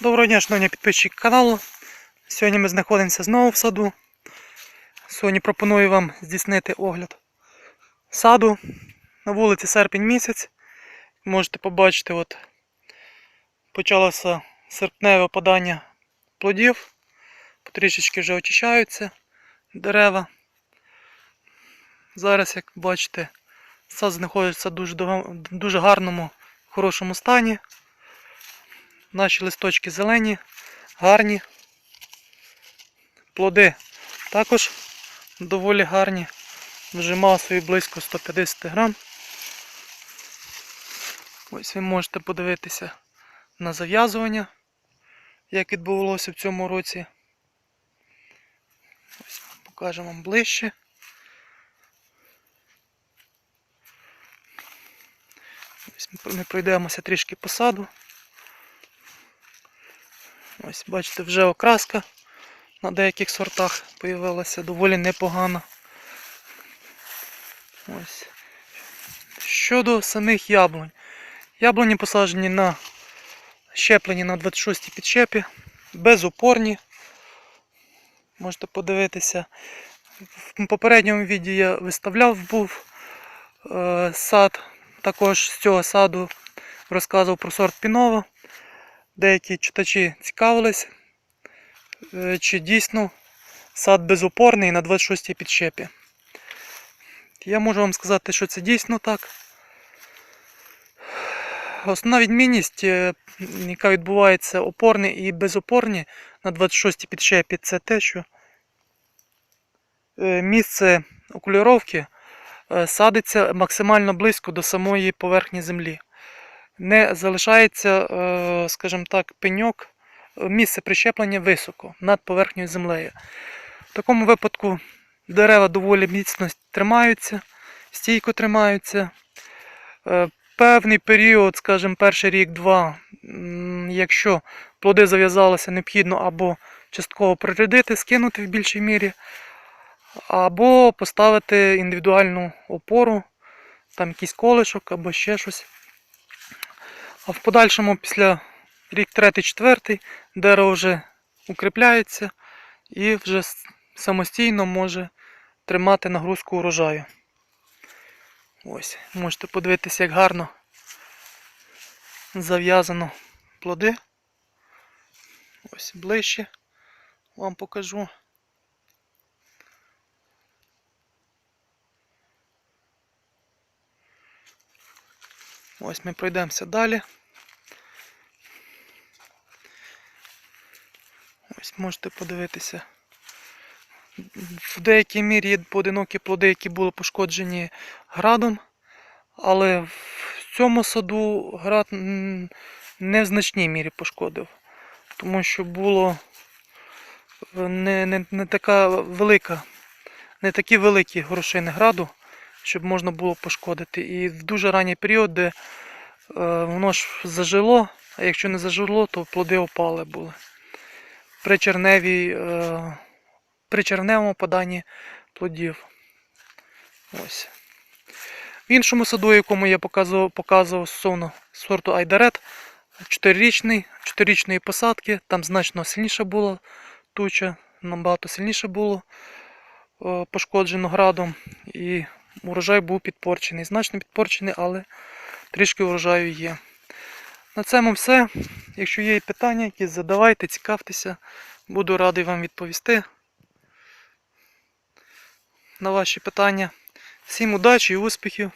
Доброго дня, шановні підписчики каналу. Сьогодні ми знаходимося знову в саду. Сьогодні пропоную вам здійснити огляд саду на вулиці серпень місяць. Можете побачити, от почалося серпневе опадання плодів. Потрішечки вже очищаються дерева. Зараз, як бачите, сад знаходиться в дуже, дуже гарному, хорошому стані. Наші листочки зелені, гарні. Плоди також доволі гарні. Вже масою близько 150 грам. Ось ви можете подивитися на зав'язування, як відбувалося в цьому році. Ось покажемо вам ближче. Ось ми пройдемося трішки по саду. Ось бачите, вже окраска на деяких сортах появилася доволі непогана. Ось. Щодо самих яблунь. Яблуні посаджені на щеплені на 26 й підщепі, безупорні. Можете подивитися. В попередньому відео я виставляв був е, сад. Також з цього саду розказував про сорт Пінова деякі читачі цікавились, е, чи дійсно сад безопорний на 26-й підщепі. Я можу вам сказати, що це дійсно так. Основна відмінність, е, яка відбувається опорні і безопорні на 26-й підщепі, це те, що е, місце окуліровки садиться максимально близько до самої поверхні землі не залишається, е, скажімо так, пеньок, місце прищеплення високо над поверхньою землею. В такому випадку дерева доволі міцно тримаються, стійко тримаються. Е, Певний період, скажімо, перший рік-два, якщо плоди зав'язалися, необхідно або частково прирядити, скинути в більшій мірі, або поставити індивідуальну опору, там якийсь колишок або ще щось. А в подальшому, після рік третій-четвертий, дерево вже укріпляється і вже самостійно може тримати нагрузку урожаю. Ось, можете подивитися, як гарно зав'язано плоди. Ось ближче вам покажу. Ось ми пройдемося далі. Ось можете подивитися. В деякій мірі є поодинокі плоди, які були пошкоджені градом, але в цьому саду град не в значній мірі пошкодив, тому що було е, не, не, не така велика, не такі великі горошини граду, щоб можна було пошкодити. І в дуже ранній період, де е, воно ж зажило, а якщо не зажило, то плоди опали були. При черневій, е, при черневому поданні плодів. Ось. В іншому саду, якому я показував, показував стосовно сорту Айдарет, 4-річний, 4-річної посадки, там значно сильніша була туча, набагато сильніше було е, пошкоджено градом, і урожай був підпорчений. Значно підпорчений, але трішки урожаю є. На цьому все. Якщо є питання, якісь задавайте, цікавтеся. Буду радий вам відповісти на ваші питання. Всім удачі і успіхів!